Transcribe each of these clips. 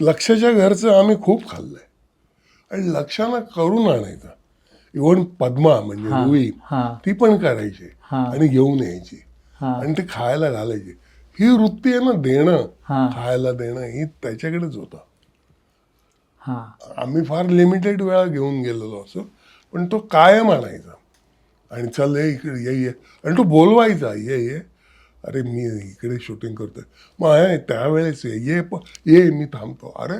लक्षाच्या घरचं आम्ही खूप खाल्लंय. आणि लक्षाला करून आणायचं. इव्हन पद्मा म्हणजे रुई. ती पण करायची. आणि घेऊन यायची. आणि ते खायला घालायची. ही वृत्ती आहे ना देणं. खायला देणं ही त्याच्याकडेच होतं. आम्ही फार लिमिटेड वेळा घेऊन गेलेलो असो पण तो कायम आणायचा. आणि चल ये इकडे ये ये. आणि तो बोलवायचा ये ये. अरे मी इकडे शूटिंग करतोय. मग आहे त्यावेळेस ये ये प- ये मी थांबतो. अरे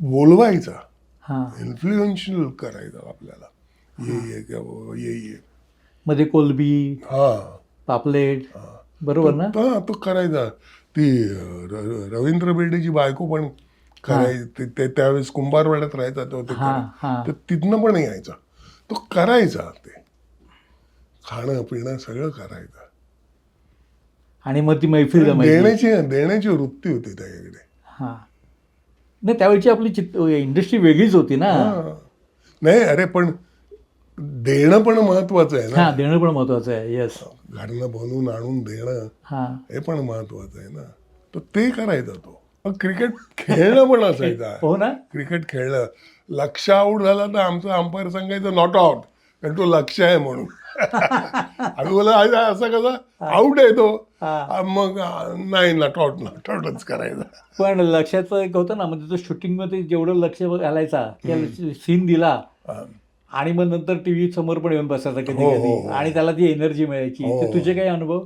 बोलवायचा. इन्फ्लुएन्शियल करायचा आपल्याला. ये ये ये ये मध्ये कोलबी हा. पापलेट बरोबर ना? हा तो करायचा. ती रवींद्र बेर्डेची बायको पण करायची ते- त्यावेळेस कुंभारवाड्यात राहायचा तो ते. तर तिथनं पण यायचा. तो करायचा ते. खाणं पिणं सगळं करायचं. आणि मग ती मैफिल जमायची. देण्याची देण्याची वृत्ती होती त्याच्याकडे. हा. नाही त्यावेळची आपली चित इंडस्ट्री वेगळीच होती ना. हा. नाही अरे पण देणं पण महत्वाचं आहे ना. हा देणं पण महत्वाचं आहे येस घरनं बनवून आणून देणं हा. हे पण महत्वाचं आहे ना. तर ते करायचा तो. मग क्रिकेट खेळणं पण असायचा. हो ना. क्रिकेट खेळलं लक्ष आऊट झाला तर आमचं अंपायर सांगायचं नॉट आउट कारण तो लक्ष आहे म्हणून. आम्ही बोला "अरे, असं कसं आऊट आहे तो. हा. मग नाही नॉट आउट नॉट आउटच करायचा. पण लक्षाचं एक होतं ना म्हणजे तो शूटिंगमध्ये जेवढं लक्ष घालायचा सीन दिला हा. आणि मग नंतर टीव्ही समोर पण येऊन बसायचा कधी हो, हो, कधी हो. आणि त्याला ती एनर्जी मिळायची. हो. ते तुझे काही अनुभव?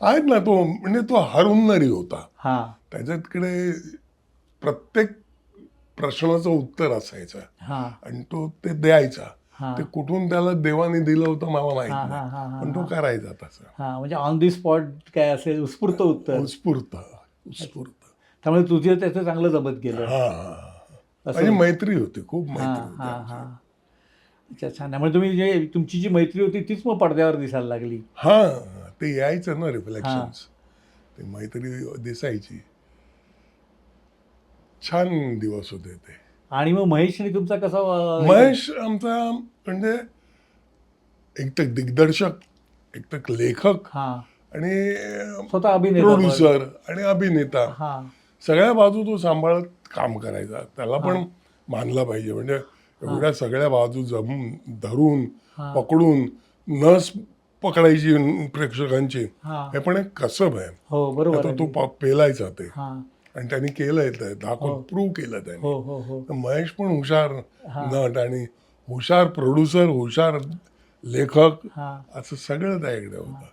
आहेत ना तो म्हणजे तो हरवणारी होता. हा. त्याच्याकडे प्रत्येक प्रश्नाचं उत्तर असायचं. हा. आणि तो ते द्यायचा. हा ते कुठून त्याला देवाने दिलं होतं मला माहीत नाही. पण तो करायचा तसं हा म्हणजे ऑन दी स्पॉट काय असेल उत्स्फूर्त उत्तर. उत्स्फूर्त उत्स्फूर्त. त्यामुळे तुझे त्याचं चांगलं जमत गेलं. माझी मैत्री होती खूप मैत्री अच्छा छान त्यामुळे तुम्ही जे तुमची जी मैत्री होती तीच मग पडद्यावर दिसायला लागली. हा ते यायचं ना रिफ्लेक्शन ते मैत्री दिसायची. छान दिवस होते ते. आणि मग महेशने तुमचा कसा महेश आमचा म्हणजे एक तर दिग्दर्शक एक तर लेखक हा. आणि स्वतः अभिनेता. प्रोड्युसर आणि अभिनेता. सगळ्या बाजू तो सांभाळत काम करायचा. त्याला पण मानला पाहिजे. म्हणजे एवढ्या सगळ्या बाजू जमून धरून. पकडून नस पकडायची प्रेक्षकांची हा. पण एक कसब आहे. हो बरोबर. तो पेलायचा ते. हा. आणि त्यांनी केलंय दाखवून प्रूव्ह केलं त्यांनी. हो हो हो. तर महेश पण हुशार नट आणि हुशार प्रोड्युसर हुशार लेखक हा. असं सगळं त्याकडे होतं.